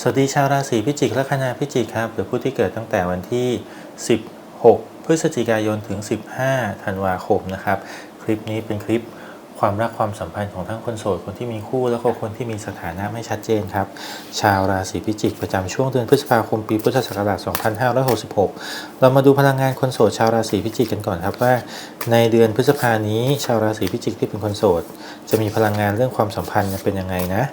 สวัสดีชาวราศีพิจิกและคณาพิจิกครับหรือผู้ที่เกิดตั้งแต่วันที่ 16 พฤศจิกายนถึง 15 ธันวาคมนะครับ คลิปนี้เป็นคลิปความรักความสัมพันธ์ของทั้งคนโสดคนที่มีคู่แล้วก็คนที่มีสถานะไม่ชัดเจนครับ ชาวราศีพิจิกประจำช่วงเดือนพฤษภาคมปีพุทธศักราช 2566 เรามาดูพลังงานคนโสดชาวราศีพิจิกกันก่อนครับว่า ในเดือนพฤษภานี้ชาวราศีพิจิกที่เป็นคนโสด จะมีพลังงานเรื่องความสัมพันธ์เป็นยังไงนะ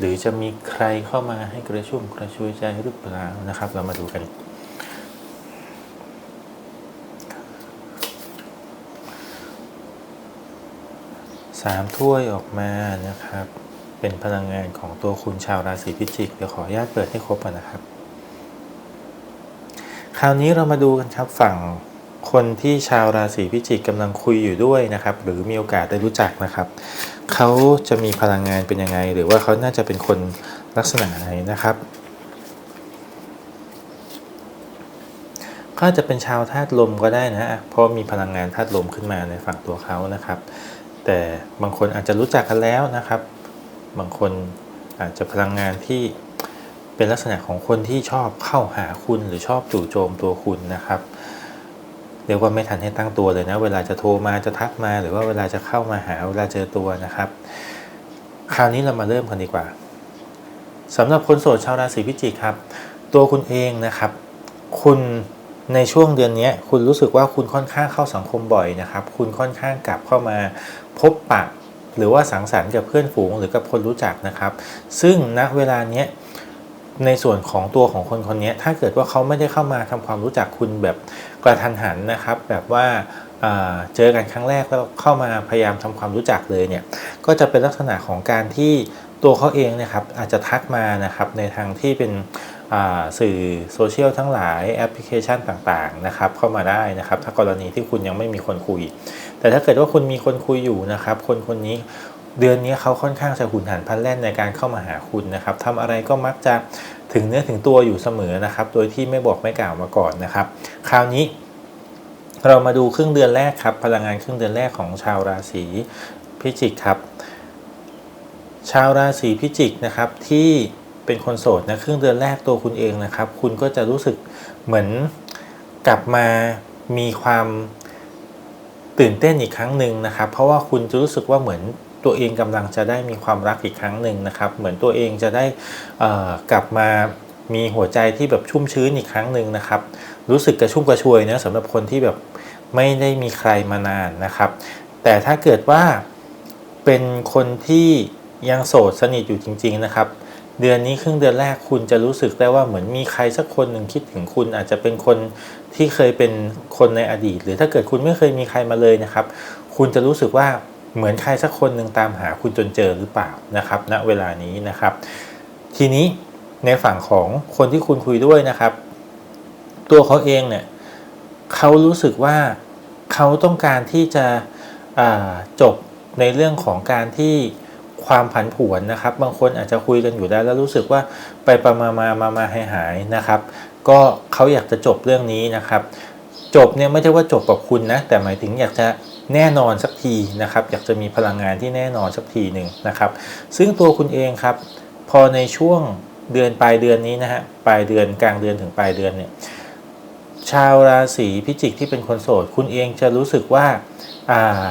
หรือจะมีใครเข้ามาให้กระชุ่มกระชวยใจหรือเปล่านะครับ เรามาดูกัน สามถ้วยออกมานะครับ เป็นพลังงานของตัวคุณชาวราศีพิจิก เดี๋ยวขออนุญาตเปิดให้ครบก่อนนะครับ คราวนี้เรามาดูกันครับฝั่งคนที่ชาวราศีพิจิกกำลังคุยอยู่ด้วยนะครับ หรือมีโอกาสได้รู้จักนะครับ เขาจะมีพลังงานเป็นยังไง หรือว่าเขาน่าจะเป็นคนลักษณะไหนนะครับก็อาจจะเป็นชาวธาตุลมก็ได้นะเพราะมีพลังงานธาตุลมขึ้นมาในฝั่งตัวเขานะครับ แต่บางคนอาจจะรู้จักกันแล้วนะครับ บางคนอาจจะพลังงานที่เป็นลักษณะของคนที่ชอบเข้าหาคุณหรือชอบจู่โจมตัวคุณนะครับ เรียกว่าไม่ทันให้ตั้งตัวเลยนะ เวลาจะโทรมาจะทักมา หรือว่าเวลาจะเข้ามาหาเวลาเจอตัวนะครับ คราวนี้เรามาเริ่มกันดีกว่าสำหรับคนโสดชาวราศีพิจิกครับ ตัวคุณเองนะครับ คุณในช่วงเดือนนี้คุณรู้สึกว่าคุณค่อนข้างเข้าสังคมบ่อยนะครับ คุณค่อนข้างกลับเข้ามาพบปะหรือว่าสังสรรค์กับเพื่อนฝูงหรือกับคนรู้จักนะครับ ซึ่งณเวลาเนี้ย ในส่วนของตัวของคนคนนี้ถ้าเกิดว่าเขาไม่ได้เข้ามาทำความรู้จักคุณแบบกระทันหันนะครับ แบบว่าเจอกันครั้งแรกแล้วเข้ามาพยายามทำความรู้จักเลยเนี่ยก็จะเป็นลักษณะของการที่ตัวเขาเองนะครับอาจจะทักมานะครับในทางที่เป็นสื่อโซเชียลทั้งหลายแอปพลิเคชันต่างๆนะครับเข้ามาได้นะครับ ถ้ากรณีที่คุณยังไม่มีคนคุย แต่ถ้าเกิดว่าคุณมีคนคุยอยู่นะครับ คนคนนี้ เดือนนี้เขาค่อนข้างจะหุนหันพลันแล่นในการเข้ามาหาคุณนะครับทำอะไรก็มักจะถึงเนื้อถึงตัวอยู่เสมอนะครับ โดยที่ไม่บอกไม่กล่าวมาก่อนนะครับ คราวนี้ เรามาดูครึ่งเดือนแรกครับ พลังงานครึ่งเดือนแรกของชาวราศีพิจิกครับ ชาวราศีพิจิกนะครับที่เป็นคนโสดนะครึ่งเดือนแรกตัวคุณเองนะครับ คุณก็จะรู้สึกเหมือนกลับมามีความตื่นเต้นอีกครั้งหนึ่งนะครับ เพราะว่าคุณจะรู้สึกว่าเหมือน ตัวเองกำลังจะได้มีความรักอีกครั้งหนึ่งนะครับ เหมือนตัวเองจะได้กลับมามีหัวใจที่แบบชุ่มชื้นอีกครั้งหนึ่งนะครับ รู้สึกกระชุ่มกระชวยนะสำหรับคนที่แบบไม่ได้มีใครมานานนะครับ แต่ถ้าเกิดว่าเป็นคนที่ยังโสดสนิทอยู่จริง ๆนะครับ เดือนนี้ครึ่งเดือนแรกคุณจะรู้สึกได้ว่าเหมือนมีใครสักคนหนึ่งคิดถึงคุณ อาจจะเป็นคนที่เคยเป็นคนในอดีต หรือถ้าเกิดคุณไม่เคยมีใครมาเลยนะครับ คุณจะรู้สึกว่า เหมือนใครสักคนหนึ่งตามหาคุณจนเจอหรือเปล่านะครับณเวลานี้นะครับ ทีนี้ในฝั่งของคนที่คุณคุยด้วยนะครับ ตัวเขาเองเนี่ยเขารู้สึกว่าเขาต้องการที่จะจบในเรื่องของการที่ความผันผวนนะครับ บางคนอาจจะคุยกันอยู่ได้แล้วรู้สึกว่าไปประมามามามาหายหายนะครับ ก็เขาอยากจะจบเรื่องนี้นะครับ จบเนี่ยไม่ใช่ว่าจบกับคุณนะแต่หมายถึงอยากจะ แน่นอนสักทีนะครับ อยากจะมีพลังงานที่แน่นอนสักทีหนึ่งนะครับ ซึ่งตัวคุณเองครับ พอในช่วงเดือนปลายเดือนนี้นะฮะปลายเดือนกลางเดือนถึงปลายเดือนเนี่ยชาวราศีพิจิกที่เป็นคนโสด คุณเองจะรู้สึกว่าอ่า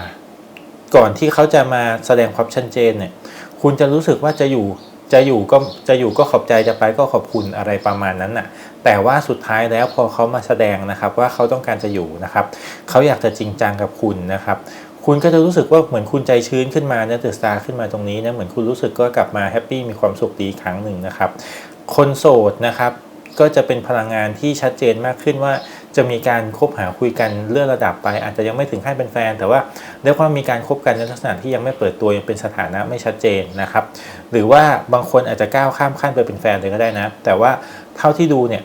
ก่อนที่เขาจะมาแสดงความชัดเจนเนี่ย คุณจะรู้สึกว่าจะอยู่ จะอยู่ก็จะอยู่ก็ขอบใจจะไปก็ขอบคุณอะไรประมาณนั้นน่ะ แต่ว่าสุดท้ายแล้วพอเขามาแสดงนะครับว่าเขาต้องการจะอยู่นะครับเขาอยากจะจริงจังกับคุณนะครับคุณก็จะรู้สึกว่าเหมือนคุณใจชื้นขึ้นมาเนี่ยเดอะสตาร์ขึ้นมาตรงนี้นะเหมือนคุณรู้สึกก็กลับมาแฮปปี้มีความสุขดีครั้งหนึ่งนะครับ คนโสดนะครับก็จะเป็นพลังงานที่ชัดเจนมากขึ้นว่า จะมีการคบหาคุยกันเลื่อนระดับไป อาจจะยังไม่ถึงขั้นเป็นแฟน แต่ว่าเรียกว่ามีการคบกันในลักษณะที่ยังไม่เปิดตัวยังเป็นสถานะไม่ชัดเจนนะครับ หรือว่าบางคนอาจจะก้าวข้ามขั้นไปเป็นแฟนเลยก็ได้นะ แต่ว่าเท่าที่ดูเนี่ย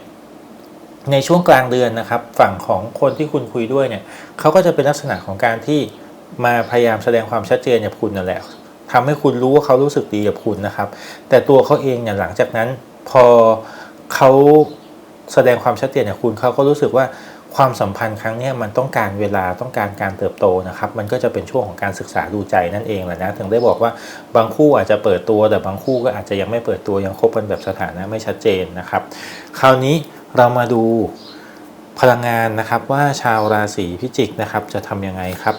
ในช่วงกลางเดือนนะครับ ฝั่งของคนที่คุณคุยด้วยเนี่ยเขาก็จะเป็นลักษณะของการที่มาพยายามแสดงความชัดเจนกับคุณนั่นแหละทำให้คุณรู้ว่าเขารู้สึกดีกับคุณนะครับ แต่ตัวเขาเองเนี่ยหลังจากนั้นพอเขา แสดงความชัดเจนกับคุณเขาก็รู้สึกว่าความสัมพันธ์ครั้งนี้มันต้องการเวลาต้องการการเติบโตนะครับ มันก็จะเป็นช่วงของการศึกษาดูใจนั่นเองแหละนะถึงได้บอกว่าบางคู่อาจจะเปิดตัวแต่บางคู่ก็อาจจะยังไม่เปิดตัวยังคบกันแบบสถานะไม่ชัดเจนนะครับ คราวนี้เรามาดูพลังงานนะครับว่าชาวราศีพิจิกนะครับจะทำยังไงครับ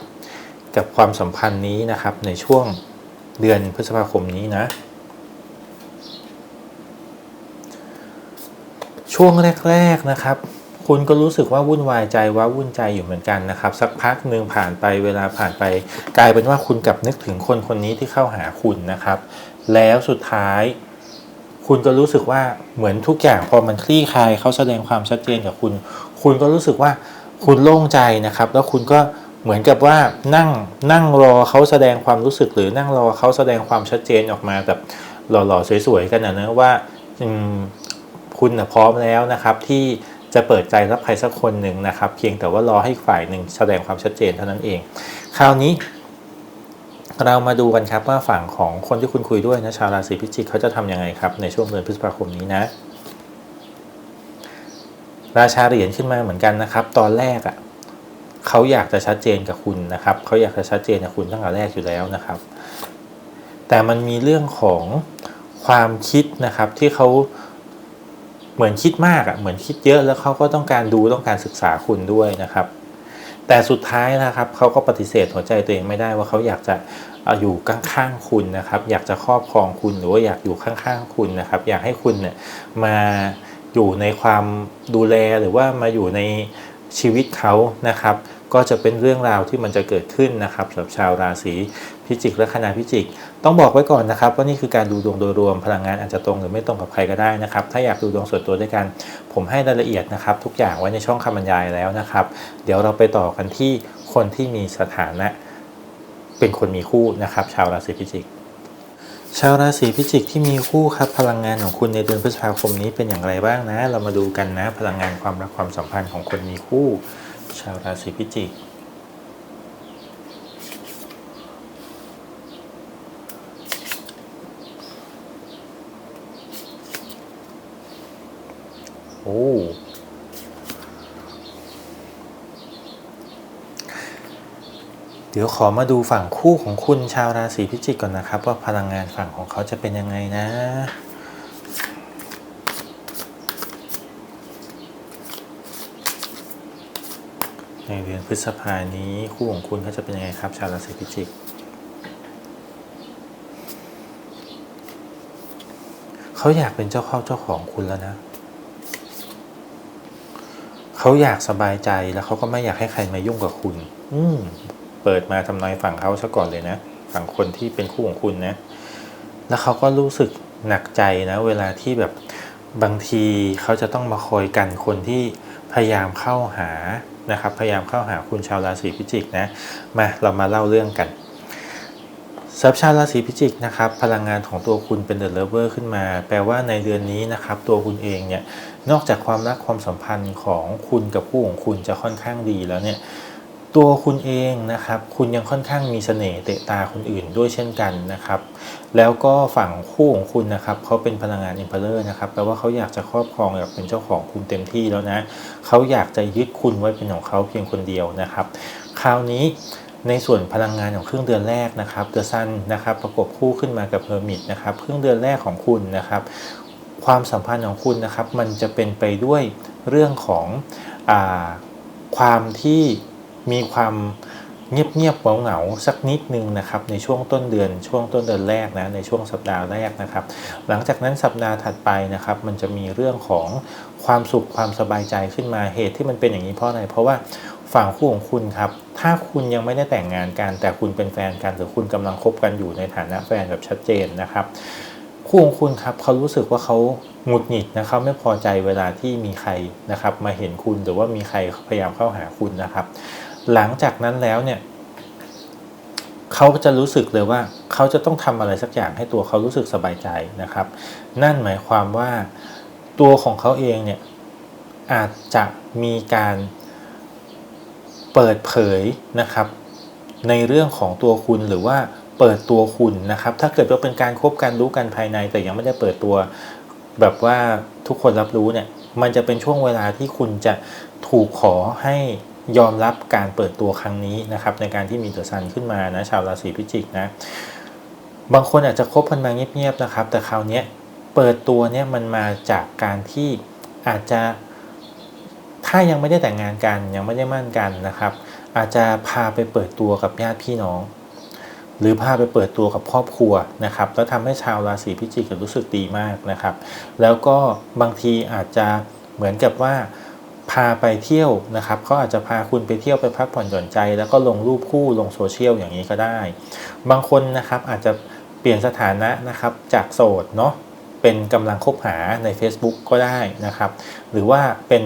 กับความสัมพันธ์นี้นะครับในช่วงเดือนพฤษภาคมนี้นะ ช่วงแรก ๆนะครับคุณก็รู้สึกว่าวุ่นวายใจว่าวุ่นใจอยู่เหมือนกันนะครับ สักพักหนึ่งผ่านไปเวลาผ่านไป กลายเป็นว่าคุณกลับนึกถึงคนคนนี้ที่เข้าหาคุณนะครับ แล้วสุดท้าย คุณก็รู้สึกว่าเหมือนทุกอย่างพอมันคลี่คลายเขาแสดงความชัดเจนกับคุณ คุณก็รู้สึกว่าคุณโล่งใจนะครับ แล้วคุณก็เหมือนกับว่านั่งนั่งรอเขาแสดงความรู้สึกหรือนั่งรอเขาแสดงความชัดเจนออกมาแบบหล่อๆสวยๆกันนะนะว่าอืม คุณนะพร้อมแล้วนะครับที่จะเปิดใจรับใครสักคนหนึ่งนะครับ เพียงแต่ว่ารอให้ฝ่ายหนึ่งแสดงความชัดเจนเท่านั้นเอง คราวนี้ เรามาดูกันครับว่าฝั่งของคนที่คุณคุยด้วยนะชาวราศีพิจิกเขาจะทำยังไงครับในช่วงเดือนพฤษภาคมนี้นะ ราชาเหรียญขึ้นมาเหมือนกันนะครับ ตอนแรกอะ่ะเขาอยากจะชัดเจนกับคุณนะครับเขาอยากจะชัดเจนกับคุณตั้งแต่แรกอยู่แล้วนะครับ แต่มันมีเรื่องของความคิดนะครับที่เขา เหมือนคิดมากอะ่ะเหมือนคิดเยอะแล้วเขาก็ต้องการดูต้องการศึกษาคุณด้วยนะครับ แต่สุดท้ายนะครับเขาก็ปฏิเสธหัวใจตัวเองไม่ได้ว่าเขาอยากจะเอาอยู่ข้างๆคุณนะครับ อยากจะครอบครองคุณหรือว่าอยากอยู่ข้างๆคุณนะครับ อยากให้คุณเนี่ยมาอยู่ในความดูแลหรือว่ามาอยู่ในชีวิตเขานะครับ ก็จะเป็นเรื่องราวที่มันจะเกิดขึ้นนะครับสำหรับชาวราศี พิจิกและคณะพิจิก ต้องบอกไว้ก่อนนะครับว่านี่คือการดูดวงโดยรวมพลังงานอาจจะตรงหรือไม่ตรงกับใครก็ได้นะครับ ถ้าอยากดูดวงส่วนตัวด้วยกัน ผมให้รายละเอียดนะครับทุกอย่างไว้ในช่องคำบรรยายแล้วนะครับ เดี๋ยวเราไปต่อกันที่คนที่มีสถานะ เป็นคนมีคู่นะครับ ชาวราศีพิจิกชาวราศีพิจิกที่มีคู่ครับพลังงานของคุณในเดือนพฤษภาคมนี้เป็นอย่างไรบ้างนะ เรามาดูกันนะ พลังงานความรักความสัมพันธ์ของคนมีคู่ ชาวราศีพิจิก โอ้เดี๋ยวขอมาดูฝั่งคู่ของคุณชาวราศีพิจิกก่อนนะครับ ว่าพลังงานฝั่งของเขาจะเป็นยังไงนะในเดือนพฤษภานี้คู่ของคุณเขาจะเป็นยังไงครับ ชาวราศีพิจิก เขาอยากเป็นเจ้าเข้าเจ้าของคุณแล้วนะ เขาอยากสบายใจแล้วเขาก็ไม่อยากให้ใครมายุ่งกับคุณ อืมเปิดมาทำนายฝั่งเขาซะก่อนเลยนะฝั่งคนที่เป็นคู่ของคุณนะ แล้วเขาก็รู้สึกหนักใจนะ เวลาที่แบบบางทีเขาจะต้องมาคอยกันคนที่พยายามเข้าหานะครับ พยายามเข้าหาคุณชาวราศีพิจิกนะมาเรามาเล่าเรื่องกัน สำหรับชาวราศีพิจิกนะครับพลังงานของตัวคุณเป็นเดอะเลเวอร์ขึ้นมา แปลว่าในเดือนนี้นะครับตัวคุณเองเนี่ยนอกจากความรักความสัมพันธ์ของคุณกับคู่ของคุณจะค่อนข้างดีแล้วเนี่ยตัวคุณเองนะครับคุณยังค่อนข้างมีเสน่ห์เตะตาคนอื่นด้วยเช่นกันนะครับแล้วก็ฝั่งคู่ของคุณนะครับเขาเป็นพลังงานอิมเพลเลอร์นะครับแปลว่าเขาอยากจะครอบครองอยากเป็นเจ้าของคุณเต็มที่แล้วนะเขาอยากจะยึดคุณไว้เป็นของเขาเพียงคนเดียวนะครับ คราวนี้ ในส่วนพลังงานของครึ่งเดือนแรกนะครับเดอะซันนะครับประกบคู่ขึ้นมากับเฮอร์มิตนะครับครึ่งเดือนแรกของคุณนะครับ ความสัมพันธ์ของคุณนะครับมันจะเป็นไปด้วยเรื่องของอความที่มีความเงียบๆเหงาๆสักนิดนึงนะครับในช่วงต้นเดือนช่วงต้นเดือนแรกนะในช่วงสัปดาห์แรกนะครับ หลังจากนั้นสัปดาห์ถัดไปนะครับมันจะมีเรื่องของความสุขความสบายใจขึ้นมาเหตุที่มันเป็นอย่างนี้เพราะอะไรเพราะว่า ฝั่งคู่ของคุณครับ ถ้าคุณยังไม่ได้แต่งงานกัน แต่คุณเป็นแฟนกันหรือคุณกำลังคบกันอยู่ในฐานะแฟนแบบชัดเจนนะครับ คู่ของคุณครับเขารู้สึกว่าเขาหงุดหงิดนะครับไม่พอใจเวลาที่มีใครนะครับ มาเห็นคุณหรือว่ามีใครพยายามเข้าหาคุณนะครับ หลังจากนั้นแล้วเนี่ยเขาจะรู้สึกเลยว่าเขาจะต้องทำอะไรสักอย่างให้ตัวเขารู้สึกสบายใจนะครับ นั่นหมายความว่าตัวของเขาเองเนี่ยอาจจะมีการ เปิดเผยนะครับ ในเรื่องของตัวคุณหรือว่าเปิดตัวคุณนะครับ ถ้าเกิดว่าเป็นการคบกันรู้กันภายใน แต่ยังไม่ได้เปิดตัวแบบว่าทุกคนรับรู้เนี่ย มันจะเป็นช่วงเวลาที่คุณจะถูกขอให้ยอมรับการเปิดตัวครั้งนี้นะครับ ในการที่มีเดอะซันขึ้นมานะชาวราศีพิจิกนะ บางคนอาจจะคบกันมาเงียบๆนะครับ แต่คราวนี้เปิดตัวเนี่ยมันมาจากการที่อาจจะ ถ้ายังไม่ได้แต่งงานกันยังไม่ได้มั่นกันนะครับ อาจจะพาไปเปิดตัวกับญาติพี่น้อง หรือพาไปเปิดตัวกับครอบครัวนะครับ แล้วทำให้ชาวราศีพิจิกรู้สึกดีมากนะครับ แล้วก็บางทีอาจจะเหมือนกับว่าพาไปเที่ยวนะครับเขาอาจจะพาคุณไปเที่ยวไปพักผ่อนหย่อนใจ แล้วก็ลงรูปคู่ลงโซเชียลอย่างนี้ก็ได้ บางคนนะครับอาจจะเปลี่ยนสถานะนะครับจากโสดเนาะเป็นกำลังคบหาใน Facebook ก็ได้นะครับ หรือว่าเป็น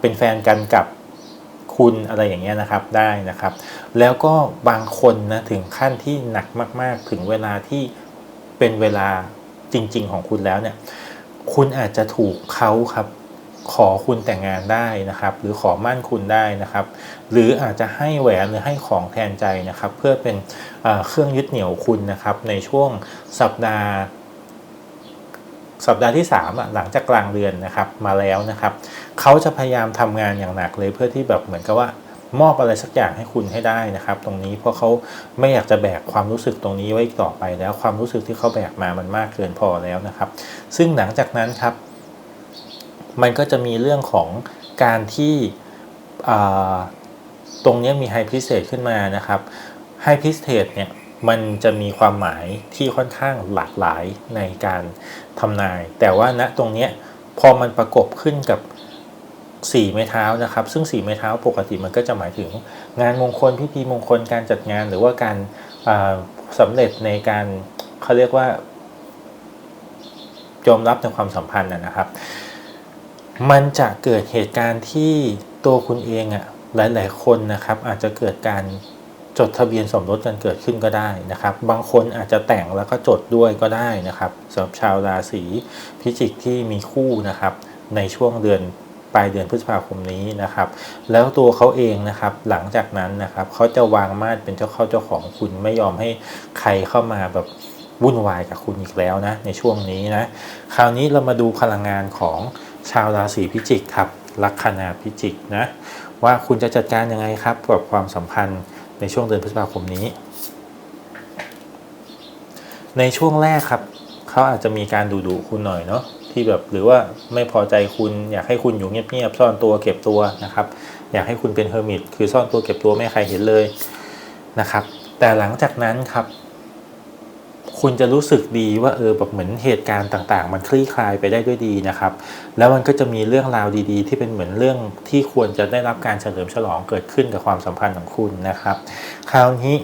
เป็นแฟนกันกับคุณอะไรอย่างเงี้ยนะครับได้นะครับ แล้วก็บางคนนะถึงขั้นที่หนักมาก ๆ ถึงเวลาที่เป็นเวลาจริง ๆ ของคุณแล้วเนี่ย คุณอาจจะถูกเขาครับขอคุณแต่งงานได้นะครับ หรือขอมั่นคุณได้นะครับ หรืออาจจะให้แหวนหรือให้ของแทนใจนะครับ เพื่อเป็นเครื่องยึดเหนี่ยวคุณนะครับ ในช่วงสัปดาห์ สัปดาห์ที่3อะหลังจากกลางเดือนนะครับมาแล้วนะครับเขาจะพยายามทำงานอย่างหนักเลยเพื่อที่แบบเหมือนกับว่ามอบอะไรสักอย่างให้คุณให้ได้นะครับ ตรงนี้เพราะเขาไม่อยากจะแบกความรู้สึกตรงนี้ไว้ต่อไปแล้วความรู้สึกที่เขาแบกมามันมากเกินพอแล้วนะครับ ซึ่งหลังจากนั้นครับ มันก็จะมีเรื่องของการที่ตรงนี้มีไฮพิเศษขึ้นมานะครับไฮพิเศษเนี่ย มันจะมีความหมายที่ค่อนข้างหลากหลายในการทำนาย แต่ว่าณตรงเนี้ยพอมันประกบขึ้นกับสี่ไม้เท้านะครับ ซึ่งสี่ไม้เท้าปกติมันก็จะหมายถึง งานมงคลพิธีมงคลการจัดงานหรือว่าการอ่าสำเร็จในการเขาเรียกว่ายอมรับในความสัมพันธ์นะนะครับ มันจะเกิดเหตุการณ์ที่ตัวคุณเองอะ่ะหลาย ๆ คนนะครับ อาจจะเกิดการ จดทะเบียนสมรสกันเกิดขึ้นก็ได้นะครับ บางคนอาจจะแต่งแล้วก็จดด้วยก็ได้นะครับสำหรับชาวราศีพิจิกที่มีคู่นะครับ ในช่วงเดือนปลายเดือนพฤษภาคมนี้นะครับ แล้วตัวเขาเองนะครับ หลังจากนั้นนะครับเขาจะวางมาดเป็นเจ้าเข้าเจ้าของคุณไม่ยอมให้ใครเข้ามาแบบวุ่นวายกับคุณอีกแล้วนะ ในช่วงนี้นะ คราวนี้เรามาดูพลังงานของชาวราศีพิจิกครับลัคนาพิจิกนะว่าคุณจะจัดการยังไงครับกับความสัมพันธ์ ในช่วงเดือนพฤษภาคมนี้ ในช่วงแรกครับ เขาอาจจะมีการดูดูคุณหน่อยเนาะที่แบบหรือว่าไม่พอใจคุณอยากให้คุณอยู่เงียบๆซ่อนตัวเก็บตัวนะครับ อยากให้คุณเป็นเฮอร์มิตคือซ่อนตัวเก็บตัวไม่ให้ใครเห็นเลยนะครับ แต่หลังจากนั้นครับ คุณจะรู้สึกดีว่าเออแบบเหมือนเหตุการณ์ต่างๆ มันคลี่คลายไปได้ด้วยดีนะครับ แล้วมันก็จะมีเรื่องราวดีๆ ที่เป็นเหมือนเรื่องที่ควรจะได้รับการเฉลิมฉลองเกิดขึ้นกับความสัมพันธ์ของคุณนะครับ คราวนี้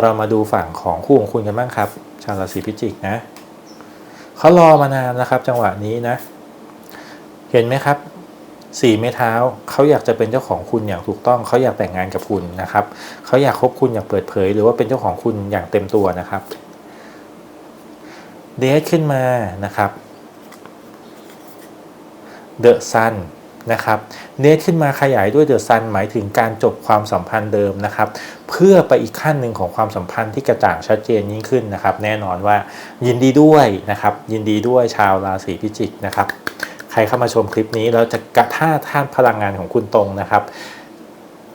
เรามาดูฝั่งของคู่ของคุณกันบ้างครับ ชาวราศีพิจิกนะเขารอมานานนะครับ จังหวะนี้นะ เห็นไหมครับสี่ไม้เท้าเขาอยากจะเป็นเจ้าของคุณอย่างถูกต้องเขาอยากแต่งงานกับคุณนะครับเขาอยากคบคุณอย่างเปิดเผย หรือว่าเป็นเจ้าของคุณอย่างเต็มตัวนะครับ เดทขึ้นมานะครับเดอะซันนะครับเดทขึ้นมาขยายด้วยเดอะซันหมายถึงการจบความสัมพันธ์เดิมนะครับ เพื่อไปอีกขั้นหนึ่งของความสัมพันธ์ที่กระจ่างชัดเจนยิ่งขึ้นนะครับ แน่นอนว่ายินดีด้วยนะครับ ยินดีด้วยชาวราศีพิจิกนะครับ ใครเข้ามาชมคลิปนี้แล้วจะกระท่าท่านพลังงานของคุณตรงนะครับ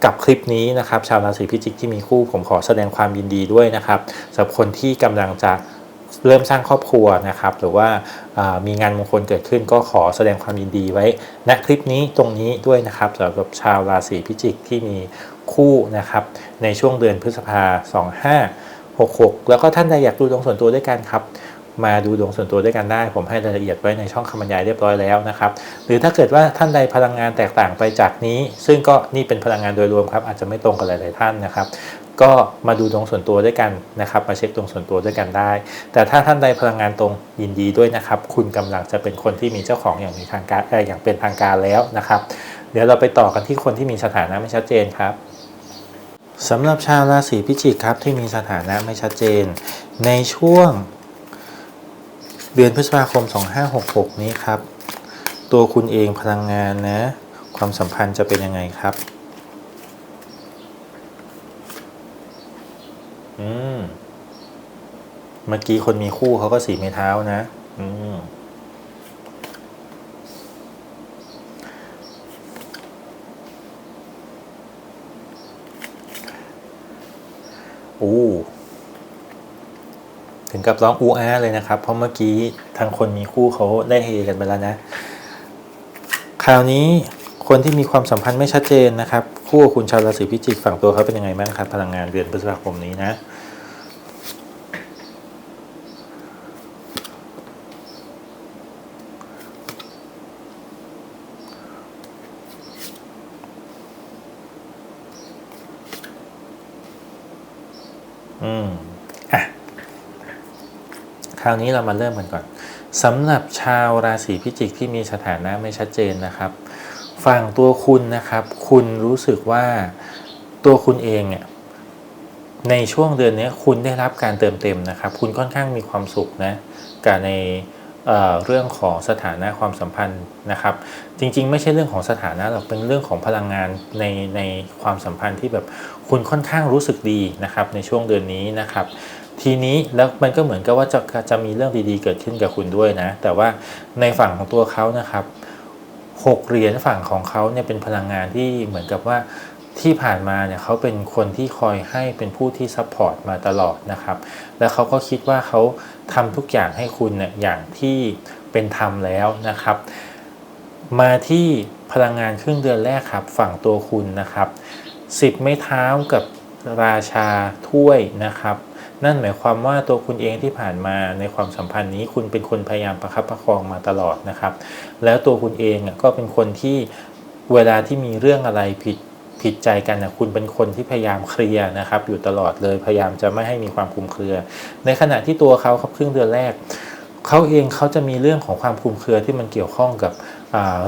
กับคลิปนี้นะครับ ชาวราศีพิจิกที่มีคู่ผมขอแสดงความยินดีด้วยนะครับสำหรับคนที่กำลังจะ เริ่มสร้างครอบครัวนะครับ หรือว่าามีงานมงคลเกิดขึ้นก็ขอแสดงความยินดีไว้ณคลิปนี้ตรงนี้ด้วยนะครับสำหรับชาวราศีพิจิกที่มีคู่นะครับในช่วงเดือนพฤษภา 2566 แล้วก็ท่านใดอยากดูดวงส่วนตัวด้วยกันครับมาดูดวงส่วนตัวด้วยกันได้ ผมให้รายละเอียดไว้ในช่องคำบรรยายเรียบร้อยแล้วนะครับ หรือถ้าเกิดว่าท่านใดพลังงานแตกต่างไปจากนี้ ซึ่งก็นี่เป็นพลังงานโดยรวมครับ อาจจะไม่ตรงกับหลาย ๆ ท่านนะครับ ก็มาดูดวงส่วนตัวด้วยกันนะครับมาเช็คดวงส่วนตัวด้วยกันได้ แต่ถ้าท่านใดพลังงานตรงยินดีด้วยนะครับ คุณกำลังจะเป็นคนที่มีเจ้าของอย่างมีทางการเอ่ออย่างเป็นทางการแล้วนะครับ เดี๋ยวเราไปต่อกันที่คนที่มีสถานะไม่ชัดเจนครับสำหรับชาวราศีพิจิกครับที่มีสถานะไม่ชัดเจน ในช่วง เดือนพฤษภาคม 2566 นี้ครับ ตัวคุณเองพลังงานนะ ความสัมพันธ์จะเป็นยังไงครับ มื่อกี้คนมีคู่เขาก็สีไม้เท้านะ อืมอู้ถึงกับร้องอูอาเลยนะครับ เพราะเมื่อกี้ทางคนมีคู่เขาได้เฮกันไปแล้วนะ คราวนี้คนที่มีความสัมพันธ์ไม่ชัดเจนนะครับ คู่คุณชาวราศีพิจิกฝั่งตัวเขาเป็นยังไงบ้างครับ พลังงานเดือนพฤษภาคมนี้นะ คราวนี้เรามาเริ่มกันก่อนสำหรับชาวราศีพิจิกที่มีสถานะไม่ชัดเจนนะครับฝั่งตัวคุณนะครับ คุณรู้สึกว่าตัวคุณเองเนี่ยในช่วงเดือนนี้คุณได้รับการเติมเต็มนะครับ คุณค่อนข้างมีความสุขนะกับในเเรื่องของสถานะความสัมพันธ์นะครับ จริง ๆ ไม่ใช่เรื่องของสถานะหรอกเป็นเรื่องของพลังงานในในความสัมพันธ์ที่แบบคุณค่อนข้างรู้สึกดีนะครับ ในช่วงเดือนนี้นะครับ ทีนี้แล้วมันก็เหมือนกับว่าจะจะมีเรื่องดีๆเกิดขึ้นกับคุณด้วยนะ แต่ว่าในฝั่งของตัวเขานะครับหกเหรียญฝั่งของเขาเนี่ยเป็นพลังงานที่เหมือนกับว่าที่ผ่านมาเนี่ยเขาเป็นคนที่คอยให้เป็นผู้ที่ซัพพอร์ตมาตลอดนะครับ แล้วเขาก็คิดว่าเขาทำทุกอย่างให้คุณเนี่ยอย่างที่เป็นธรรมแล้วนะครับ มาที่พลังงานครึ่งเดือนแรกครับ ฝั่งตัวคุณนะครับสิบไม้เท้ากับราชาถ้วยนะครับ นั่นหมายความว่าตัวคุณเองที่ผ่านมาในความสัมพันธ์นี้คุณเป็นคนพยายามประคับประคองมาตลอดนะครับ แล้วตัวคุณเองก็เป็นคนที่เวลาที่มีเรื่องอะไรผิดผิดใจกันนะคุณเป็นคนที่พยายามเคลียร์นะครับ อยู่ตลอดเลยพยายามจะไม่ให้มีความคลุมเครือ ในขณะที่ตัวเขาครับครึ่งเดือนแรกเขาเองเขาจะมีเรื่องของความคลุมเครือที่มันเกี่ยวข้องกับ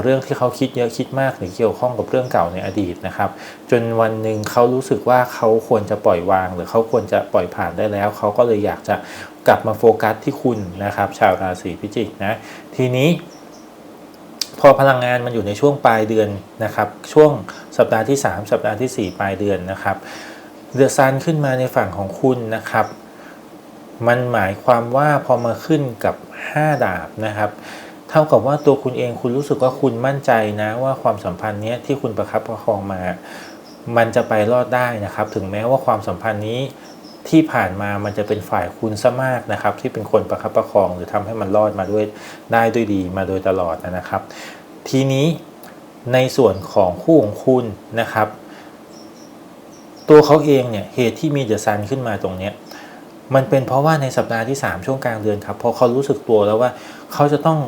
เรื่องที่เขาคิดเยอะคิดมากหรือเกี่ยวข้องกับเรื่องเก่าในอดีตนะครับ จนวันหนึ่งเขารู้สึกว่าเขาควรจะปล่อยวาง หรือเขาควรจะปล่อยผ่านได้แล้ว เขาก็เลยอยากจะกลับมาโฟกัสที่คุณนะครับ ชาวราศีพิจิกนะ ทีนี้ พอพลังงานมันอยู่ในช่วงปลายเดือนนะครับ ช่วงสัปดาห์ที่ 3 สัปดาห์ทีสี่4 ปลายเดือนนะครับเดือดซันขึ้นมาในฝั่งของคุณนะครับ มันหมายความว่าพอมาขึ้นกับ 5 ดาบนะครับ ท่ากับว่าตัวคุณเองคุณรู้สึกว่าคุณมั่นใจนะว่าความสัมพันธ์เนี้ยที่คุณประคับประคองมา มันจะไปรอดได้นะครับ ถึงแม้ว่าความสัมพันธ์นี้ที่ผ่านมามันจะเป็นฝ่ายคุณซะมากนะครับ ที่เป็นคนประคับประคองหรือทำให้มันรอดมาด้วยได้ด้วยดีมาโดยตลอดนะครับ ทีนี้ในส่วนของคู่ของคุณนะครับ ตัวเขาเองเนี่ยเหตุที่มีเดอะซันขึ้นมาตรงเนี้ยมันเป็นเพราะว่าในสัปดาห์ที่ 3 ช่วงกลางเดือนครับพราะเขารู้สึกตัวแล้วว่าเขาจะต้อง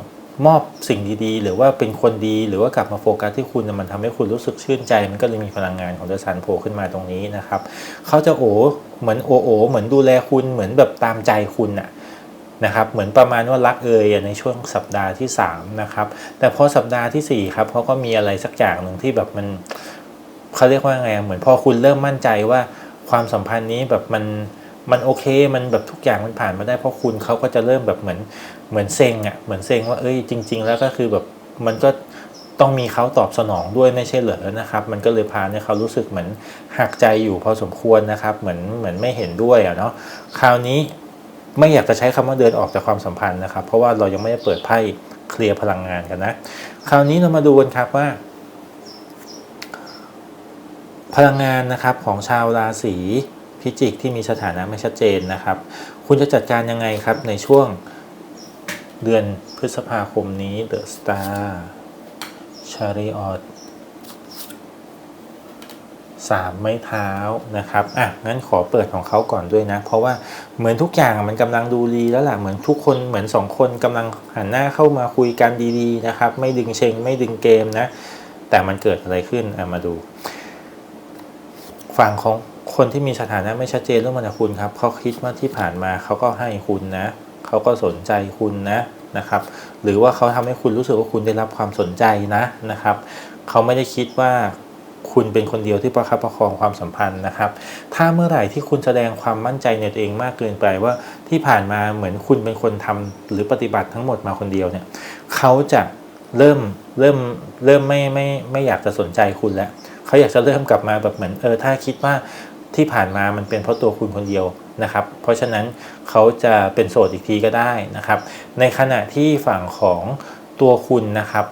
มอบสิ่งดีๆ หรือว่าเป็นคนดีหรือว่ากลับมาโฟกัสที่คุณมันทำให้คุณรู้สึกชื่นใจ มันก็เลยมีพลังงานของเดอะซันโผล่ขึ้นมาตรงนี้นะครับเขาจะโอเหมือนโอโอเหมือนดูแลคุณเหมือนแบบตามใจคุณน่ะนะครับเหมือนประมาณว่ารักเอยในช่วงสัปดาห์ที่3นะครับแต่พอสัปดาห์ทีสี่4ครับเขาก็มีอะไรสักอย่างหนึ่งที่แบบมันเขาเรียกว่าไงเหมือนพอคุณเริ่มมั่นใจว่าความสัมพันธ์นี้แบบมันมันโอเค มันแบบทุกอย่างมันผ่านมาได้เพราะคุณเขาก็จะเริ่มแบบเหมือน เหมือนเซ็งอะ่ะเหมือนเซ็งว่าเอ้ยจริง ๆ แล้วก็คือแบบมันก็ต้องมีเขาตอบสนองด้วยไม่ใช่เหรอนะครับ มันก็เลยพาเนี่ยเขารู้สึกเหมือนหักใจอยู่พอสมควรนะครับ เหมือนเหมือนไม่เห็นด้วยอะเนาะคราวนี้ไม่อยากจะใช้คำว่าเดินออกจากความสัมพันธ์นะครับ เพราะว่าเรายังไม่ได้เปิดไพ่เคลียร์พลังงานกันนะ คราวนี้เรามาดูกันครับว่า พลังงานนะครับของชาวราศีพิจิกที่มีสถานะไม่ชัดเจนนะครับ คุณจะจัดการยังไงครับในช่วง เดือนพฤษภาคมนี้ The Star Chariot สามไม้เท้านะครับ อะ งั้นขอเปิดของเขาก่อนด้วยนะ เพราะว่าเหมือนทุกอย่างมันกำลังดูดีแล้วล่ะ เหมือนทุกคน เหมือนสองคนกำลังหันหน้าเข้ามาคุยกันดีๆนะครับ ไม่ดึงเชง ไม่ดึงเกมนะ แต่มันเกิดอะไรขึ้น อะ มาดู ฝั่งของคนที่มีสถานะไม่ชัดเจนเรื่องมันคุณครับ เขาคิดว่าที่ผ่านมาเขาก็ให้คุณนะ เขาก็สนใจคุณนะนะครับ หรือว่าเขาทำให้คุณรู้สึกว่าคุณได้รับความสนใจนะนะครับ เขาไม่ได้คิดว่าคุณเป็นคนเดียวที่ประคับประคองความสัมพันธ์นะครับ ถ้าเมื่อไหร่ที่คุณแสดงความมั่นใจในตัวเองมากเกินไปว่าที่ผ่านมาเหมือนคุณเป็นคนทำหรือปฏิบัติทั้งหมดมาคนเดียวเนี่ย เขาจะเริ่มเริ่มเริ่มไม่ไม่ไม่อยากจะสนใจคุณแล้ว เขาอยากจะเริ่มกลับมาแบบเหมือนเออถ้าคิดว่าที่ผ่านมามันเป็นเพราะตัวคุณคนเดียว นะครับ เพราะฉะนั้นเขาจะเป็นโสดอีกทีก็ได้นะครับ ในขณะที่ฝั่งของตัวคุณนะครับ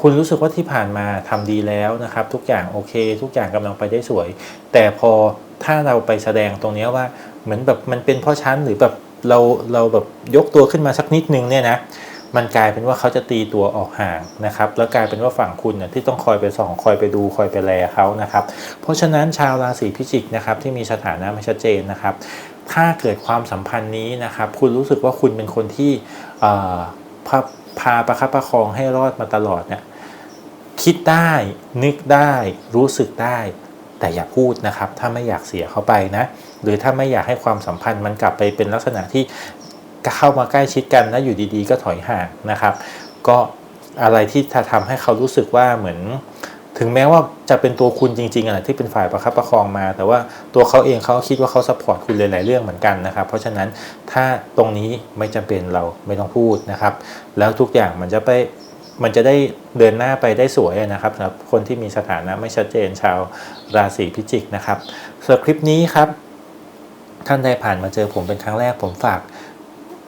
คุณรู้สึกว่าที่ผ่านมาทำดีแล้วนะครับ ทุกอย่างโอเค ทุกอย่างกำลังไปได้สวย แต่พอถ้าเราไปแสดงตรงนี้ว่าเหมือนแบบมันเป็นเพราะฉันหรือแบบเราเราแบบยกตัวขึ้นมาสักนิดนึงเนี่ยนะมันกลายเป็นว่าเขาจะตีตัวออกห่างนะครับ แล้วกลายเป็นว่าฝั่งคุณเนี่ยที่ต้องคอยไปส่องคอยไปดูคอยไปแลเขานะครับ เพราะฉะนั้นชาวราศีพิจิกนะครับที่มีสถานะไม่ชัดเจนนะครับ ถ้าเกิดความสัมพันธ์นี้นะครับ คุณรู้สึกว่าคุณเป็นคนที่พาพาประคับประคองให้รอดมาตลอดเนี่ยคิดได้นึกได้รู้สึกได้ แต่อย่าพูดนะครับ ถ้าไม่อยากเสียเขาไปนะ หรือถ้าไม่อยากให้ความสัมพันธ์มันกลับไปเป็นลักษณะที่เข้ามาใกล้ชิดกันแล้วอยู่ดีๆ ก็ถอยห่างนะครับ ก็อะไรที่จะทำให้เขารู้สึกว่าเหมือน ถึงแม้ว่าจะเป็นตัวคุณจริงๆอะที่เป็นฝ่ายประคับประคองมา แต่ว่าตัวเขาเองเขาคิดว่าเขาซัพพอร์ตคุณหลายๆเรื่องเหมือนกันนะครับ เพราะฉะนั้นถ้าตรงนี้ไม่จำเป็นเราไม่ต้องพูดนะครับ แล้วทุกอย่างมันจะไปมันจะได้เดินหน้าไปได้สวยนะครับสำหรับคนที่มีสถานะไม่ชัดเจนชาวราศีพิจิกนะครับสำหรับคลิปนี้ครับ ท่านใดผ่านมาเจอผมเป็นครั้งแรกผมฝาก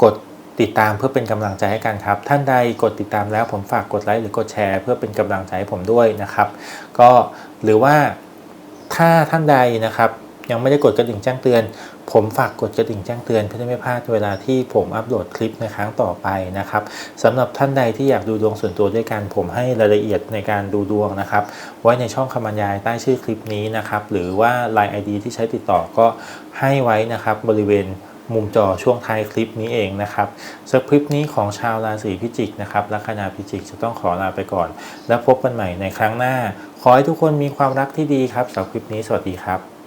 กด ติดตามเพื่อเป็นกำลังใจให้กันครับ ท่านใดกดติดตามแล้วผมฝากกดไลค์หรือกดแชร์ เพื่อเป็นกำลังใจให้ผมด้วยนะครับ ก็หรือว่าถ้าท่านใดนะครับยังไม่ได้กดกระดิ่งแจ้งเตือน ผมฝากกดกระดิ่งแจ้งเตือนเพื่อไม่พลาดเวลาที่ผมอัปโหลดคลิปในครั้งต่อไปนะครับสำหรับท่านใดที่อยากดูดวงส่วนตัวด้วยกันผมให้รายละเอียดในการดูดวงนะครับ ไว้ในช่องคำบรรยายใต้ชื่อคลิปนี้นะครับ หรือว่า Line ID ที่ใช้ติดต่อก็ให้ไว้นะครับบริเวณ มุมจอช่วงท้ายคลิปนี้เองนะครับสำหรับคลิปนี้ของชาวราศีพิจิกนะครับลัคนาพิจิกจะต้องขอลาไปก่อน แล้วพบกันใหม่ในครั้งหน้า ขอให้ทุกคนมีความรักที่ดีครับสำหรับคลิปนี้สวัสดีครับ